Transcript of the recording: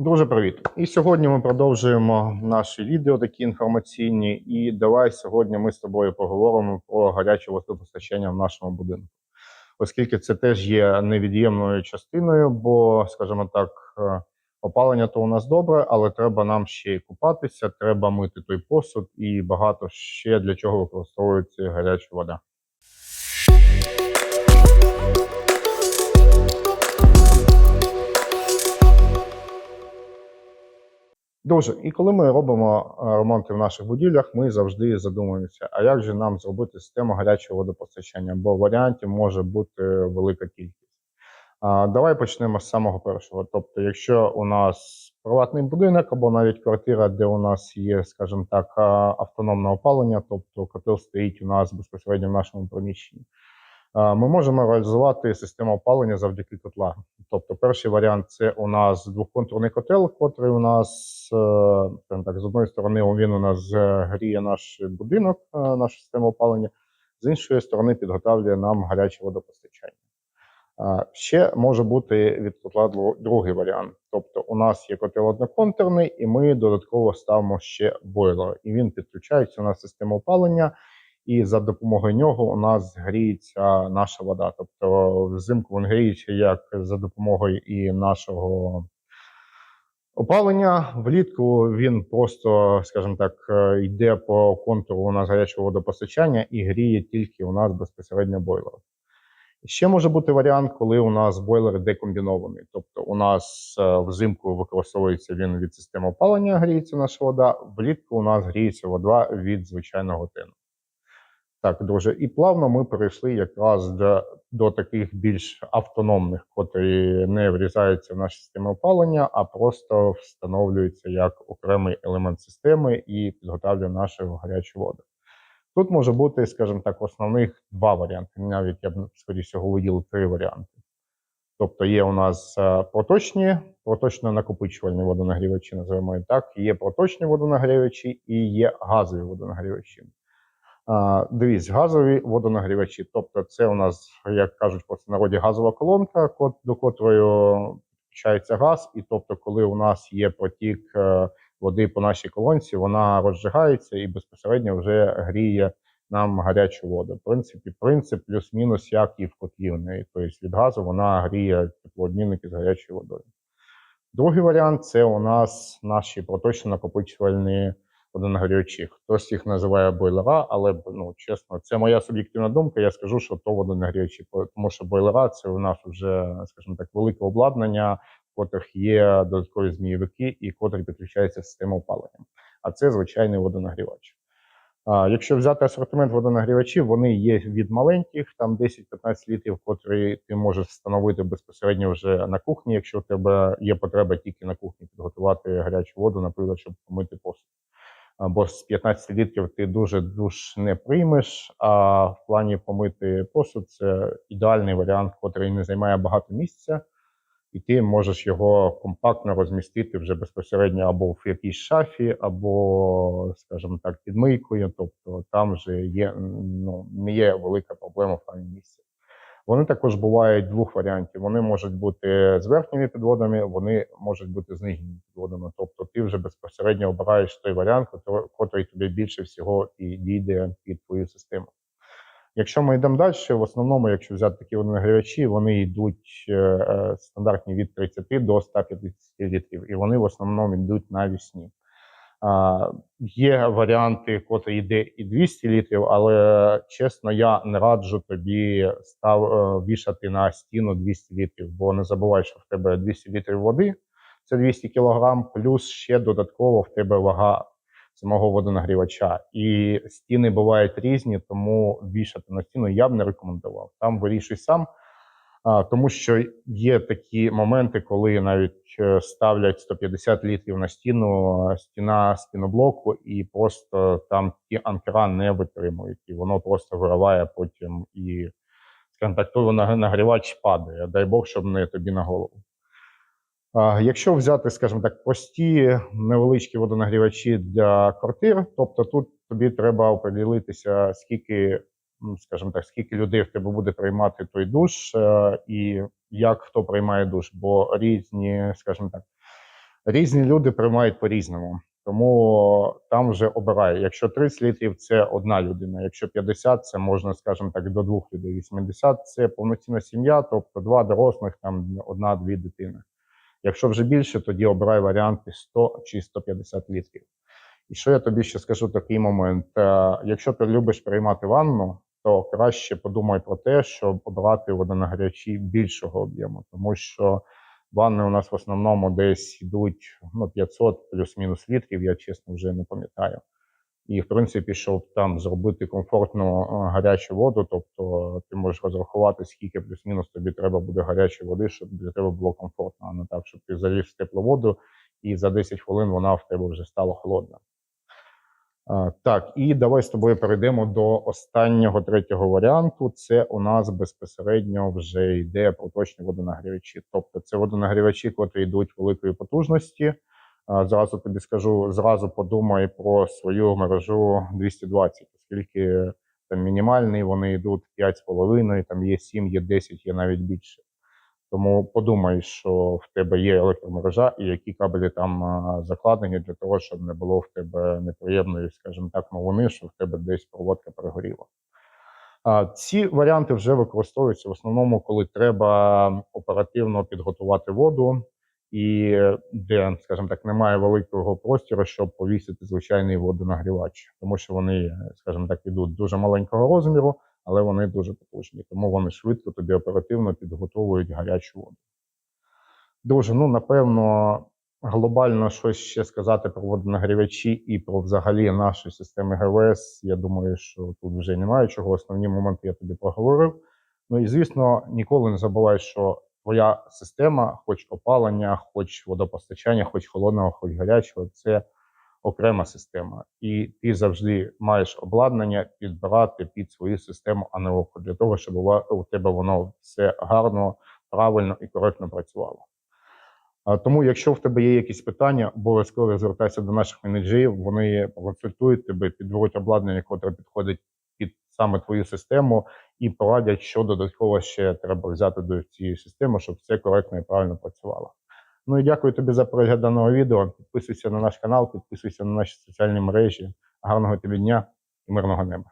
Дуже привіт! І сьогодні ми продовжуємо наші відео, такі інформаційні. І давай сьогодні ми з тобою поговоримо про гаряче водопостачання в нашому будинку, оскільки це теж є невід'ємною частиною, бо, скажімо так, е, опалення то у нас добре, але треба нам ще й купатися, треба мити той посуд і багато ще для чого використовується гаряча вода. Друже, і коли ми робимо е, ремонти в наших будівлях, ми завжди задумуємося, а як же нам зробити систему гарячого водопостачання, бо варіантів може бути велика кількість. А, Давай почнемо з самого першого. Тобто, якщо у нас приватний будинок або навіть квартира, де у нас є, скажімо так, автономне опалення, тобто котел стоїть у нас безпосередньо в нашому приміщенні, ми можемо реалізувати систему опалення завдяки котла. Тобто, перший варіант це у нас двохконтурний котел, котрий у нас, е, так, з одної сторони він у нас е, гріє наш будинок, е, нашу систему опалення, з іншої сторони підготовлює нам гаряче водопостачання. Ще може бути від котла другий варіант. Тобто, у нас є котел одноконтурний, і ми додатково ставимо ще бойлер. І він підключається у нас систему опалення, і за допомогою нього у нас гріється наша вода. Тобто взимку він гріється як за допомогою і нашого опалення. Влітку він просто, скажімо так, е, йде по контуру у нас гарячого водопостачання і гріє тільки у нас безпосередньо бойлер. Ще може бути варіант, коли у нас бойлер декомбінований. Тобто у нас е, взимку використовується він від системи опалення, гріється наша вода, влітку у нас гріється вода від звичайного тину. Так, друже, і плавно ми перейшли якраз до, до таких більш автономних, котрі не врізаються в наші системи опалення, а просто встановлюються як окремий елемент системи і підготовлює нашу гарячу воду. Тут може бути, скажімо так, основних два варіанти. Навіть я б скоріше виділив три варіанти. Тобто є у нас е, проточні, проточно накопичувальні водонагрівачі, називаємо їх так. Є проточні водонагрівачі і є газові водонагрівачі. Дивіться, газові водонагрівачі. Тобто, це у нас, як кажуть по народі, газова колонка, до котрої підключається газ. І тобто, коли у нас є потік е, води по нашій колонці, вона розжигається і безпосередньо вже гріє нам гарячу воду. В принципі, принцип плюс-мінус, як і в котлівні. Тобто від газу вона гріє теплообмінники з гарячою водою. Другий варіант це у нас наші проточно накопичувальні водонагрівачі. Хтось їх називає бойлера, але ну чесно, це моя суб'єктивна думка. Я скажу, що то водонагрівачі, тому що бойлера це у нас вже, скажімо так, велике обладнання, в котрих є додаткові змійовики і котрі підключаються в систему опалення. А це звичайний водонагрівач. А, якщо взяти асортимент водонагрівачів, вони є від маленьких, там 10-15 літрів, котрі ти можеш встановити безпосередньо вже на кухні, якщо у тебе є потреба тільки на кухні підготувати гарячу воду, наприклад, щоб помити посуд. А, Бо з 15 літрів ти дуже душ не приймеш. А в плані помити посуд це ідеальний варіант, котрий не займає багато місця, і ти можеш його компактно розмістити вже безпосередньо або в якійсь шафі, або, скажімо так, під мийкою. Тобто там вже є ну, не є велика проблема в плані місця. Вони також бувають двох варіантів. Вони можуть бути з верхніми підводами, вони можуть бути з нижніми підводами. Тобто ти вже безпосередньо обираєш той варіант, котрий тобі більше всього і дійде під твою систему. Якщо ми йдемо далі, в основному, якщо взяти такі водонагрівачі, вони йдуть е, е, стандартні від 30 до 150 літрів, і вони в основному йдуть навісні. Є варіанти, котрі йде і 200 літрів, але чесно, я не раджу тобі став е, вішати на стіну 200 літрів, бо не забувай, що в тебе 200 літрів води, це 200 кілограм, плюс ще додатково в тебе вага самого водонагрівача. І стіни бувають різні, тому вішати на стіну я б не рекомендував. Там вирішуй сам. Тому що є такі моменти, коли навіть е, ставлять 150 літрів на стіну, стіна стіноблоку, і просто там ті анкера не витримують, і воно просто вириває потім і, той нагрівач падає. Дай Бог, щоб не тобі на голову. Якщо взяти, скажімо так, прості невеличкі водонагрівачі для квартир, тобто тут тобі треба оприділитися, скільки, м, скажімо так, скільки людей в тебе буде приймати той душ, е, і як хто приймає душ, бо різні, скажімо так, Різні люди приймають по-різному. Тому там вже обирай. Якщо 30 літрів це одна людина, якщо 50 це можна, скажімо так, до двох людей. 80 це повноцінна сім'я, тобто два дорослих, там одна-дві дитини. Якщо вже більше, тоді обирай варіанти 100 чи 150 літрів. І що я тобі ще скажу такий момент: Е, якщо ти любиш приймати ванну, то краще подумай про те, щоб обрати водонагрівачі більшого об'єму, тому що ванни у нас в основному десь йдуть ну, 500 плюс-мінус літрів, я чесно вже не пам'ятаю. І, в принципі, щоб там зробити комфортну е, гарячу воду, тобто ти можеш розрахувати, скільки плюс-мінус тобі треба буде гарячої води, щоб для тебе було комфортно, а не так, щоб ти заліз в теплу і за 10 хвилин вона в тебе вже стала холодна. Так, і давай з тобою перейдемо до останнього третього варіанту. Це у нас безпосередньо вже йде проточні водонагрівачі. Тобто це водонагрівачі, котрі йдуть великої потужності. Зразу тобі скажу, зразу подумай про свою мережу 220, оскільки там мінімальний, вони йдуть 5,5, там є 7, є 10, є навіть більше. Тому подумай, що в тебе є електромережа і які кабелі там закладені для того, щоб не було в тебе неприємної, скажімо так, новини, що в тебе десь проводка перегоріла. Ці варіанти вже використовуються в основному, коли треба оперативно підготувати воду, і де, скажімо так, немає великого простору, щоб повісити звичайний водонагрівач, тому що вони, скажімо так, ідуть дуже маленького розміру, але вони дуже потужні, тому вони швидко тобі оперативно підготовують гарячу воду. Друже, ну напевно, глобально щось ще сказати про водонагрівачі і про взагалі наші системи ГВС. Я думаю, що тут вже немає чого. Основні моменти я тобі проговорив. Ну і звісно, ніколи не забувай, що твоя система, хоч опалення, хоч водопостачання, хоч холодного, хоч гарячого, це окрема система. І ти завжди маєш обладнання підбирати під свою систему, а не око, для того, щоб у тебе воно все гарно, правильно і коректно працювало. Тому, якщо в тебе є якісь питання, обов'язково звертайся до наших менеджерів. Вони консультують тебе, підберуть обладнання, яке підходить під саме твою систему, і порадять, що додатково ще треба взяти до цієї системи, щоб все коректно і правильно працювало. Ну і дякую тобі за перегляд відео. Підписуйся на наш канал, підписуйся на наші соціальні мережі. Гарного тобі дня і мирного неба.